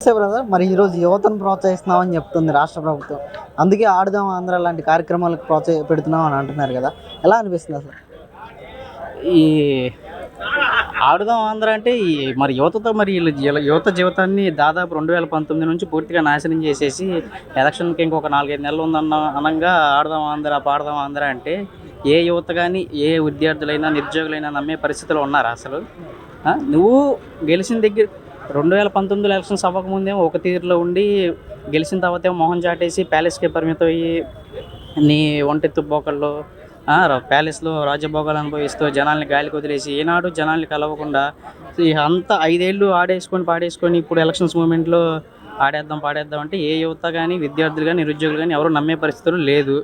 నమస్తే బ్రదర్ మరి ఈరోజు యువతను ప్రోత్సహిస్తున్నామని చెప్తుంది రాష్ట్ర ప్రభుత్వం. అందుకే ఆడుదాం ఆంధ్ర లాంటి కార్యక్రమాలకు ప్రోత్సహ పెడుతున్నాం అని అంటున్నారు కదా. ఎలా అనిపిస్తుంది అసలు? ఈ ఆడుదాం ఆంధ్ర అంటే ఈ మరి యువతతో మరి వీళ్ళ జీల- యువత జీవితాన్ని దాదాపు రెండు వేల పంతొమ్మిది నుంచి పూర్తిగా నాశనం చేసేసి ఎలక్షన్కి ఇంకొక నాలుగైదు నెలలు ఉందన్న అనంగా ఆడదాం ఆంధ్ర పాడదాం ఆంధ్ర అంటే ఏ యువత కానీ ఏ విద్యార్థులైనా నిరుద్యోగులైనా నమ్మే పరిస్థితిలో ఉన్నారా అసలు? ఆ? నువ్వు గెలిచిన దగ్గర రెండు వేల పంతొమ్మిదిలో ఎలక్షన్స్ అవ్వకముందేమో ఒక తీరులో ఉండి గెలిచిన తర్వాత ఏమో మొహం చాటేసి ప్యాలెస్కి పరిమితం అయ్యి నీ ఒంటెత్తు పోకల్లో ప్యాలెస్లో రాజభోగాలు అనుభవిస్తూ జనాల్ని గాలికి వదిలేసి ఏనాడు జనాల్ని కలవకుండా అంతా ఐదేళ్ళు ఆడేసుకొని పాడేసుకొని ఇప్పుడు ఎలక్షన్స్ మూమెంట్లో ఆడేద్దాం పాడేద్దాం అంటే ఏ యువత కానీ విద్యార్థులు కానీ నిరుద్యోగులు కానీ ఎవరు నమ్మే పరిస్థితులు లేదు.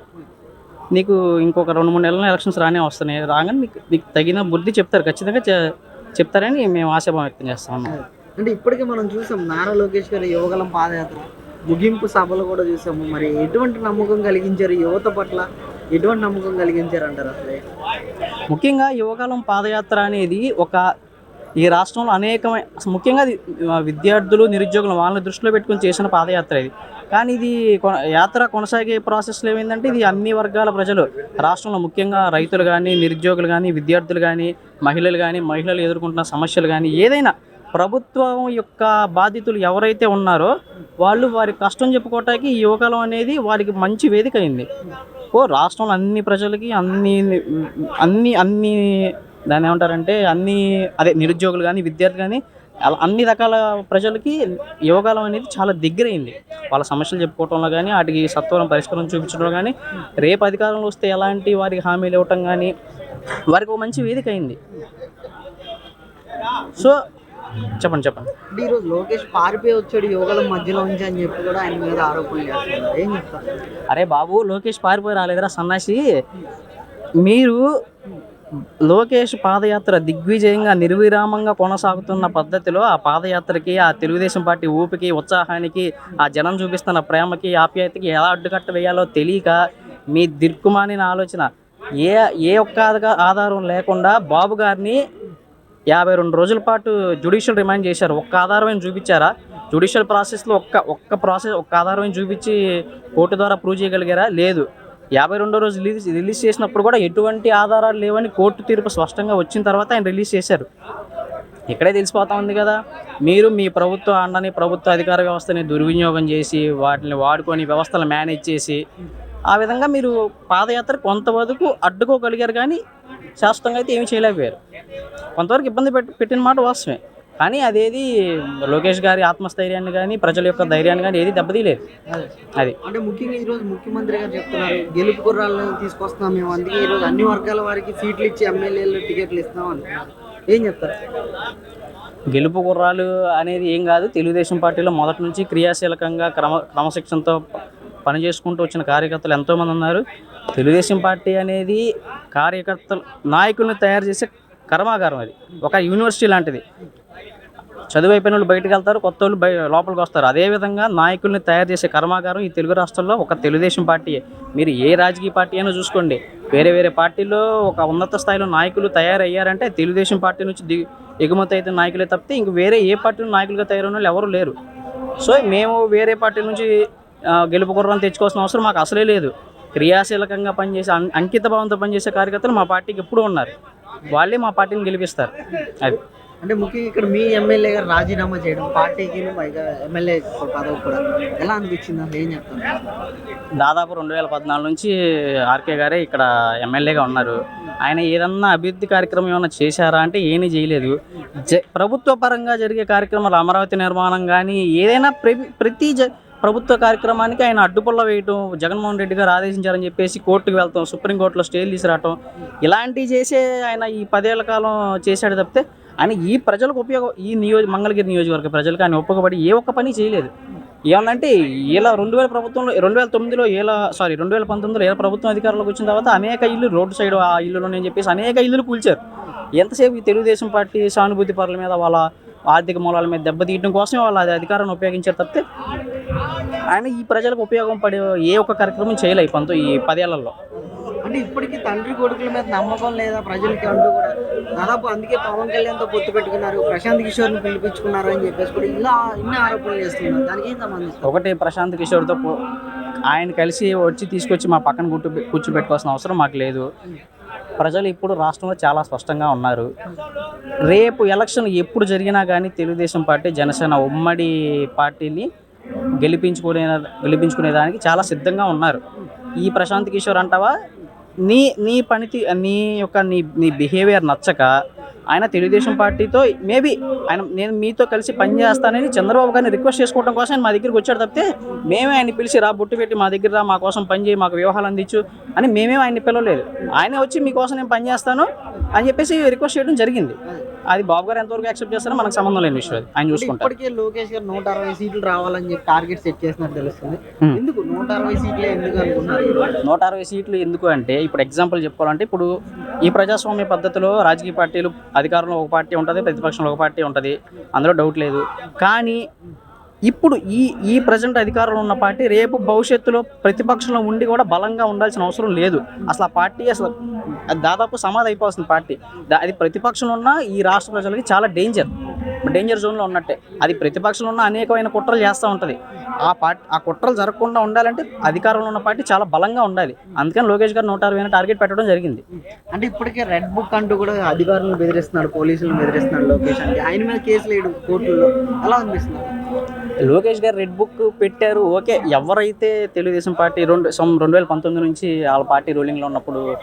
నీకు ఇంకొక రెండు మూడు నెలల ఎలక్షన్స్ రానే వస్తున్నాయి. రాగానే నీకు నీకు తగిన బుద్ధి చెప్తారు. ఖచ్చితంగా చెప్తారని మేము ఆశాభావం వ్యక్తం చేస్తాం అంటే ఇప్పటికే మనం చూసాం నారా లోకేష్ గారి యువగలం పాదయాత్ర. ముగింపు సభలు కూడా చూసాము. మరి ఎటువంటి నమ్మకం కలిగించారు? యువత పట్ల ఎటువంటి నమ్మకం కలిగించారు అంటారు అసలే? ముఖ్యంగా యువకాలం పాదయాత్ర అనేది ఒక ఈ రాష్ట్రంలో అనేకమైన ముఖ్యంగా విద్యార్థులు నిరుద్యోగులు వాళ్ళని దృష్టిలో పెట్టుకుని చేసిన పాదయాత్ర ఇది. కానీ ఇది కొన- యాత్ర కొనసాగే ప్రాసెస్లో ఏమైందంటే ఇది అన్ని వర్గాల ప్రజలు రాష్ట్రంలో ముఖ్యంగా రైతులు కానీ నిరుద్యోగులు కానీ విద్యార్థులు కానీ మహిళలు కానీ మహిళలు ఎదుర్కొంటున్న సమస్యలు కానీ ఏదైనా ప్రభుత్వం యొక్క బాధితులు ఎవరైతే ఉన్నారో వాళ్ళు వారి కష్టం చెప్పుకోవటానికి ఈ యువకాలం అనేది వారికి మంచి వేదిక అయింది. ఓ రాష్ట్రంలో అన్ని ప్రజలకి అన్ని అన్ని అన్ని దాన్ని ఏమంటారంటే అన్ని అదే నిరుద్యోగులు కానీ విద్యార్థులు కానీ అన్ని రకాల ప్రజలకి యువకాలం అనేది చాలా దగ్గరైంది. వాళ్ళ సమస్యలు చెప్పుకోవటంలో కానీ వాటికి సత్వరం పరిష్కారం చూపించడంలో కానీ రేపు అధికారంలో వస్తే ఎలాంటి వారికి హామీలు ఇవ్వటం కానీ వారికి ఒక మంచి వేదిక అయింది. సో చెప్పండి చెప్పండి. అంటే ఈరోజు లోకేష్ పారిపోయి వచ్చాడు యువగలం మధ్యలో ఉంచి అని చెప్పి కూడా ఆయన మీద ఆరోపణలు చేస్తున్నారు. ఏం చెప్తారు? అరే బాబు లోకేష్ పారిపోయి రాలేదురా సన్నాసి. మీరు లోకేష్ పాదయాత్ర దిగ్విజయంగా నిర్విరామంగా కొనసాగుతున్న పద్ధతిలో ఆ పాదయాత్రకి ఆ తెలుగుదేశం పార్టీ ఊపికి ఉత్సాహానికి ఆ జనం చూపిస్తున్న ప్రేమకి ఆప్యాయతకి ఎలా అడ్డుకట్ట వేయాలో తెలియక మీ దిక్కుమాలిన ఆలోచన ఏ ఏ ఒక్క ఆధ- ఆధారం లేకుండా బాబు గారిని యాభై రెండు రోజుల పాటు జ్యుడిషియల్ రిమాండ్ చేశారు. ఒక్క ఆధారమైన చూపించారా? జ్యుడిషియల్ ప్రాసెస్లో ఒక్క ఒక్క ప్రాసెస్ ఒక్క ఆధారమైన చూపించి కోర్టు ద్వారా ప్రూవ్ చేయగలిగారా? లేదు. యాభై రెండో రోజు రిలీజ్ రిలీజ్ చేసినప్పుడు కూడా ఎటువంటి ఆధారాలు లేవని కోర్టు తీర్పు స్పష్టంగా వచ్చిన తర్వాత ఆయన రిలీజ్ చేశారు. ఇక్కడే తెలిసిపోతా ఉంది కదా. మీరు మీ ప్రభుత్వ అండని ప్రభుత్వ అధికార వ్యవస్థని దుర్వినియోగం చేసి వాటిని వాడుకొని వ్యవస్థలు మేనేజ్ చేసి ఆ విధంగా మీరు పాదయాత్ర కొంతవరకు అడ్డుకోగలిగారు కానీ శాశ్వతంగా అయితే ఏమీ చేయలేకపోయారు. కొంతవరకు ఇబ్బంది పెట్టి పెట్టిన మాట వాస్తవమే. కానీ అదేది లోకేష్ గారి ఆత్మస్థైర్యాన్ని కానీ ప్రజల యొక్క ధైర్యాన్ని కానీ ఏది దెబ్బతీయలేదు. అదే. అది అంటే ముఖ్యంగా ఈ రోజు ముఖ్యమంత్రి గారు చెప్తున్నారు గెలుపు కుర్రాళ్ళని తీసుకొస్తున్నాం మేము అందుకే ఈ రోజు అన్ని వర్గాల వారికి సీట్లు ఇచ్చి ఎమ్మెల్యేలు టికెట్లు ఇస్తాం అంటున్నారు. ఏం చెప్తారు? గెలుపు గుర్రాలు అనేది ఏం కాదు తెలుగుదేశం పార్టీలో మొదటి నుంచి క్రియాశీలకంగా క్రమ క్రమశిక్షణతో పని చేసుకుంటూ వచ్చిన కార్యకర్తలు ఎంతోమంది ఉన్నారు. తెలుగుదేశం పార్టీ అనేది కార్యకర్తలు నాయకుల్ని తయారు చేసే కర్మాగారం అది. ఒక యూనివర్సిటీ లాంటిది. చదువు అయిపోయిన వాళ్ళు బయటకు వెళ్తారు కొత్త వాళ్ళు బయ లోపలికి వస్తారు. అదేవిధంగా నాయకుల్ని తయారు చేసే కర్మాగారం ఈ తెలుగు రాష్ట్రాల్లో ఒక తెలుగుదేశం పార్టీయే. మీరు ఏ రాజకీయ పార్టీ అయినా చూసుకోండి. వేరే వేరే పార్టీలో ఒక ఉన్నత స్థాయిలో నాయకులు తయారయ్యారంటే తెలుగుదేశం పార్టీ నుంచి దిగు ఎగుమతి అయితే నాయకులే తప్పితే ఇంక వేరే ఏ పార్టీలో నాయకులుగా తయారైన వాళ్ళు ఎవరు లేరు. సో మేము వేరే పార్టీ నుంచి గెలుపు గుర్రం తెచ్చుకోవాల్సిన అవసరం మాకు అసలే లేదు. క్రియాశీలకంగా పనిచేసే అం- అంకిత భావంతో పనిచేసే కార్యకర్తలు మా పార్టీకి ఎప్పుడూ ఉన్నారు. వాళ్ళే మా పార్టీని గెలిపిస్తారు. అది. అంటే ముఖ్యంగా ఇక్కడ మీ ఎమ్మెల్యే గారు రాజీనామా చేయడం పార్టీకి ఎమ్మెల్యే పదవి కూడా ఎలా అనిపించింది? అసలు ఏం చెప్తాను దాదాపు రెండు వేల పద్నాలుగు నుంచి ఆర్కే గారే ఇక్కడ ఎమ్మెల్యేగా ఉన్నారు. ఆయన ఏదన్నా అభివృద్ధి కార్యక్రమం ఏమైనా చేశారా అంటే ఏమీ చేయలేదు. జ ప్రభుత్వ పరంగా జరిగే కార్యక్రమాలు అమరావతి నిర్మాణం కానీ ఏదైనా ప్ర- ప్రతి జ ప్రభుత్వ కార్యక్రమానికి ఆయన అడ్డుపుల్ల వేయటం జగన్మోహన్ రెడ్డి గారు ఆదేశించారని చెప్పేసి కోర్టుకు వెళ్తాం సుప్రీంకోర్టులో స్టేలు తీసుకురావటం ఇలాంటివి చేసే ఆయన ఈ పదేళ్ళ కాలం చేశాడు తప్పితే ఆయన ఈ ప్రజలకు ఉపయోగం ఈ నియోజ మంగళగిరి నియోజకవర్గ ప్రజలకు ఆయన ఉపయోగపడి ఏ ఒక్క పని చేయలేదు. ఏమన్నంటే ఇలా రెండు వేల ప్రభుత్వంలో రెండు వేల తొమ్మిదిలో ఏలా సారీ రెండు వేల పంతొమ్మిదిలో ఏలా ప్రభుత్వం అధికారంలోకి వచ్చిన తర్వాత అనేక ఇల్లు రోడ్డు సైడ్ ఆ ఇల్లులోనే చెప్పేసి అనేక ఇల్లులు కూల్చారు. ఎంతసేపు ఈ తెలుగుదేశం పార్టీ సానుభూతి పరుల మీద వాళ్ళ ఆర్థిక మూలాల మీద దెబ్బతీయడం కోసమే వాళ్ళు అది అధికారాన్ని ఉపయోగించారు తప్పితే ఆయన ఈ ప్రజలకు ఉపయోగం పడే ఏ ఒక్క కార్యక్రమం చేయలే పంతో ఈ పదేళ్ళలో. అంటే ఇప్పటికీ తండ్రి కొడుకుల మీద నమ్మకం లేదా ప్రజలకి అంటూ కూడా దాదాపు అందుకే పవన్ కళ్యాణ్తో పొత్తు పెట్టుకున్నారు ప్రశాంత్ కిషోర్ని పిలిపించుకున్నారు అని చెప్పేసి కూడా ఇలా ఇన్ని ఆరోపణలు చేస్తున్నారు. దానికి ఏం సంబంధిస్తారు ఒకటి ప్రశాంత్ కిషోర్తో ఆయన కలిసి వచ్చి తీసుకొచ్చి మా పక్కన కూర్చో కూర్చోబెట్టుకోవాల్సిన అవసరం మాకు లేదు. ప్రజలు ఇప్పుడు రాష్ట్రంలో చాలా స్పష్టంగా ఉన్నారు. రేపు ఎలక్షన్ ఎప్పుడు జరిగినా కానీ తెలుగుదేశం పార్టీ జనసేన ఉమ్మడి పార్టీని గెలిపించుకునే గెలిపించుకునేదానికి చాలా సిద్ధంగా ఉన్నారు. ఈ ప్రశాంత్ కిషోర్ అంటావా? నీ నీ పనితి నీ యొక్క నీ నీ బిహేవియర్ నచ్చక ఆయన తెలుగుదేశం పార్టీతో మేబీ ఆయన నేను మీతో కలిసి పనిచేస్తానని చంద్రబాబు గారిని రిక్వెస్ట్ చేసుకోవడం కోసం ఆయన మా దగ్గరికి వచ్చాడు తప్పితే మేమే ఆయన పిలిచి రా బొట్టు పెట్టి మా దగ్గర రా మా కోసం పని చేయి మాకు వివాహాలు అందించు అని మేమే ఆయన్ని పిలవలేదు. ఆయన వచ్చి మీకోసం నేను పనిచేస్తాను అని చెప్పేసి రిక్వెస్ట్ చేయడం జరిగింది. అది బాబు గారు ఎంతవరకు యాక్సెప్ట్ చేస్తారో మనకు సంబంధం లేని విషయం అది. ఆయన చూసుకుంటారు. ఇప్పటికే లోకేష్ గారు నూట అరవై సీట్లు రావాలని చెప్పి టార్గెట్ సెట్ చేసినట్టు తెలుస్తుంది. ఎందుకు? నూట అరవై సీట్లే ఎందుకు అనుకున్నారు నూట అరవై సీట్లు ఎందుకు అంటే ఇప్పుడు ఎగ్జాంపుల్ చెప్పుకోవాలంటే ఇప్పుడు ఈ ప్రజాస్వామ్య పద్ధతిలో రాజకీయ పార్టీలు అధికారంలో ఒక పార్టీ ఉంటుంది ప్రతిపక్షంలో ఒక పార్టీ ఉంటుంది. అందులో డౌట్ లేదు. కానీ ఇప్పుడు ఈ ఈ ప్రజెంట్ అధికారంలో ఉన్న పార్టీ రేపు భవిష్యత్తులో ప్రతిపక్షంలో ఉండి కూడా బలంగా ఉండాల్సిన అవసరం లేదు. అసలు ఆ పార్టీ అసలు అది దాదాపు సమాధి అయిపోవాల్సిన పార్టీ. అది ప్రతిపక్షంలో ఉన్న ఈ రాష్ట్ర ప్రజలకి చాలా డేంజర్ డేంజర్ జోన్లో ఉన్నట్టే. అది ప్రతిపక్షంలో ఉన్న అనేకమైన కుట్రలు చేస్తూ ఉంటుంది. ఆ పార్టీ ఆ కుట్రలు జరగకుండా ఉండాలంటే అధికారంలో ఉన్న పార్టీ చాలా బలంగా ఉండాలి. అందుకని లోకేష్ గారు నూట అరవై టార్గెట్ పెట్టడం జరిగింది. అంటే ఇప్పటికే రెడ్ బుక్ అంటూ కూడా అధికారులను బెదిరిస్తున్నాడు పోలీసులను బెదిరిస్తున్నాడు లోకేష్ అంటే. ఆయన మీద కేసు లేడు కోర్టుల్లో. అలా అనిపిస్తుంది? లోకేష్ గారు రెడ్ బుక్ పెట్టారు. ఓకే ఎవరైతే తెలుగుదేశం పార్టీ రెండు సం- రెండు వేల పంతొమ్మిది నుంచి వాళ్ళ పార్టీ రూలింగ్లో ఉన్నప్పుడు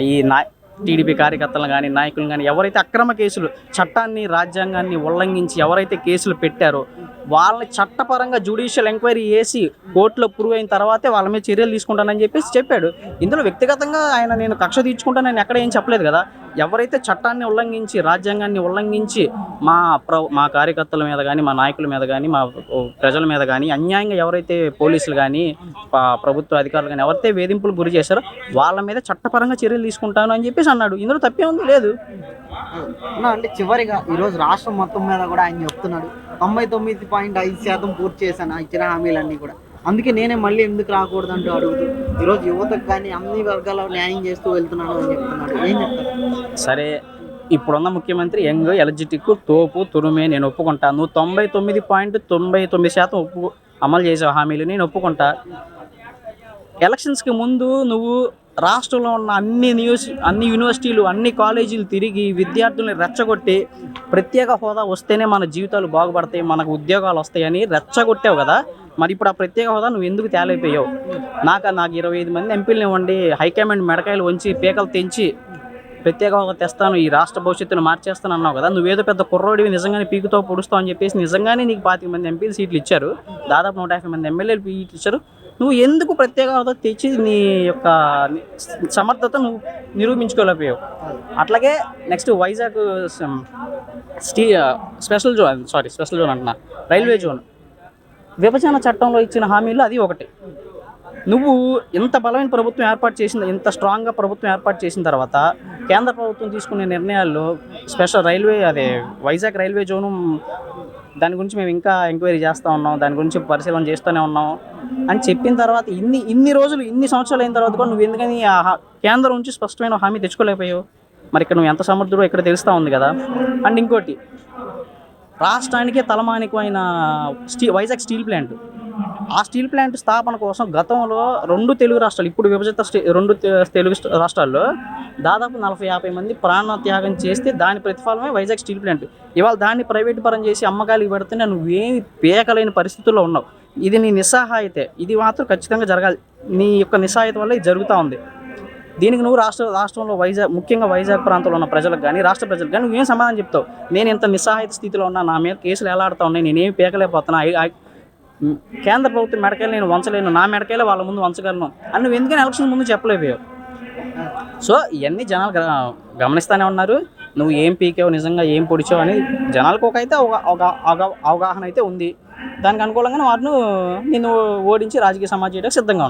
ఈ నా టీడీపీ కార్యకర్తలు కానీ నాయకులు కానీ ఎవరైతే అక్రమ కేసులు చట్టాన్ని రాజ్యాంగాన్ని ఉల్లంఘించి ఎవరైతే కేసులు పెట్టారో వాళ్ళని చట్టపరంగా జ్యుడిషియల్ ఎంక్వైరీ చేసి కోర్టులో ప్రూవ్ అయిన తర్వాతే వాళ్ళ మీద చర్యలు తీసుకుంటానని చెప్పేసి చెప్పాడు. ఇందులో వ్యక్తిగతంగా ఆయన నేను కక్ష తీర్చుకుంటానని ఎక్కడ ఏం చెప్పలేదు కదా. ఎవరైతే చట్టాన్ని ఉల్లంఘించి రాజ్యాంగాన్ని ఉల్లంఘించి మా ప్ర మా కార్యకర్తల మీద కానీ మా నాయకుల మీద కానీ మా ప్రజల మీద కానీ అన్యాయంగా ఎవరైతే పోలీసులు కానీ ప్రభుత్వ అధికారులు కానీ ఎవరైతే వేధింపులు గురి చేశారో వాళ్ళ మీద చట్టపరంగా చర్యలు తీసుకుంటాను అని చెప్పేసి అన్నాడు. ఇందులో తప్పే ఉంది? లేదు. అంటే చివరిగా ఈరోజు రాష్ట్రం మొత్తం మీద కూడా ఆయన చెప్తున్నాడు. తొంభై తొమ్మిది పాయింట్ ఐదు శాతం పూర్తి చేశాను ఇచ్చిన హామీలన్నీ కూడా. అందుకే నేనే మళ్ళీ ఎందుకు రాకూడదు అంటూ అడుగుతూ ఈరోజు యువతకు కానీ అన్ని వర్గాల న్యాయం చేస్తూ వెళ్తున్నాడు అని చెప్తున్నాడు. ఏం చెప్తారు? సరే ఇప్పుడున్న ముఖ్యమంత్రి యంగ్ ఎలర్జెటిక్ తోపు తురుమే నేను ఒప్పుకుంటా. నువ్వు తొంభై తొమ్మిది పాయింట్ తొంభై తొమ్మిది శాతం ఒప్పు అమలు చేసే హామీలు నేను ఒప్పుకుంటా. ఎలక్షన్స్కి ముందు నువ్వు రాష్ట్రంలో ఉన్న అన్ని న్యూస్ అన్ని యూనివర్సిటీలు అన్ని కాలేజీలు తిరిగి విద్యార్థుల్ని రెచ్చగొట్టి ప్రత్యేక హోదా వస్తేనే మన జీవితాలు బాగుపడతాయి మనకు ఉద్యోగాలు వస్తాయని రెచ్చగొట్టావు కదా. మరి ఇప్పుడు ఆ ప్రత్యేక హోదా నువ్వు ఎందుకు తేలైపోయావు నాకు నాకు ఇరవై ఐదు మంది ఎంపీలు ఇవ్వండి హైకమాండ్ మెడకాయలు వంచి పీకలు తెంచి ప్రత్యేక హోదా తెస్తాను ఈ రాష్ట్ర భవిష్యత్తును మార్చేస్తాను అన్నావు కదా. నువ్వేదో పెద్ద కుర్రోడివి నిజంగానే పీకుతో పొడుస్తావు అని చెప్పేసి నిజంగానే నీకు పాతిక మంది ఎంపీలు సీట్లు ఇచ్చారు. దాదాపు నూట యాభై మంది ఎమ్మెల్యేలు సీట్లు ఇచ్చారు. నువ్వు ఎందుకు ప్రత్యేక హోదా తెచ్చి నీ యొక్క సమర్థత నువ్వు నిరూపించుకోలేకపోయావు? అట్లాగే next Vizag స్టీ special zone sorry special zone అంటున్నా. Railway zone. విభజన చట్టంలో ఇచ్చిన హామీలు అది ఒకటి. నువ్వు ఇంత బలమైన ప్రభుత్వం ఏర్పాటు చేసిన ఇంత స్ట్రాంగ్గా ప్రభుత్వం ఏర్పాటు చేసిన తర్వాత కేంద్ర ప్రభుత్వం తీసుకునే నిర్ణయాల్లో స్పెషల్ రైల్వే అదే వైజాగ్ రైల్వే జోను దాని గురించి మేము ఇంకా ఎంక్వైరీ చేస్తూ ఉన్నాం దాని గురించి పరిశీలన చేస్తూనే ఉన్నాం అని చెప్పిన తర్వాత ఇన్ని ఇన్ని రోజులు ఇన్ని సంవత్సరాలు అయిన తర్వాత కూడా నువ్వు ఎందుకని ఆ కేంద్రం నుంచి స్పష్టమైన హామీ తెచ్చుకోలేకపోయావు? మరి ఇక్కడ నువ్వు ఎంత సమర్థుడో ఇక్కడ తెలుస్తూ ఉంది కదా. అండ్ ఇంకోటి రాష్ట్రానికే తలమానికమైన స్టీ వైజాగ్ స్టీల్ ప్లాంట్. ఆ స్టీల్ ప్లాంట్ స్థాపన కోసం గతంలో రెండు తెలుగు రాష్ట్రాలు ఇప్పుడు విభజిత స్టే రెండు తెలుగు రాష్ట్రాల్లో దాదాపు నలభై యాభై మంది ప్రాణ త్యాగం చేస్తే దాని ప్రతిఫలమే వైజాగ్ స్టీల్ ప్లాంట్. ఇవాళ దాన్ని ప్రైవేట్ పరం చేసి అమ్మకాలకి పెడితేనే నువ్వేమి పేకలేని పరిస్థితుల్లో ఉన్నావు. ఇది నీ నిస్సహాయతే. ఇది మాత్రం ఖచ్చితంగా జరగాలి. నీ యొక్క నిస్సహాయత వల్ల ఇది జరుగుతూ ఉంది. దీనికి నువ్వు రాష్ట్ర రాష్ట్రంలో వైజాగ్ ముఖ్యంగా వైజాగ్ ప్రాంతంలో ఉన్న ప్రజలకు కానీ రాష్ట్ర ప్రజలకు కానీ నువ్వేం సమాధానం చెప్తావు? నేను ఇంత నిస్సహాయత స్థితిలో ఉన్నా నా మీద కేసులు ఎలా ఆడుతా ఉన్నాయి నేనేమి పేకలేకపోతున్నా కేంద్ర ప్రభుత్వం మెడకాయలు నేను వంచలేను. నా మెడకాయలు వాళ్ళ ముందు వంచగలను. అని నువ్వు ఎందుకని ఎలక్షన్ ముందు చెప్పలేవు? సో ఇవన్నీ జనాలు గ- గమనిస్తూనే ఉన్నారు. నువ్వు ఏం పీకావు నిజంగా ఏం పొడిచావు అని జనాలకు ఒక అయితే ఒక అవగాహన అయితే ఉంది. దానికి అనుకూలంగానే వారిని నిన్ను ఓడించి రాజకీయ సమాజం చేయడానికి సిద్ధంగా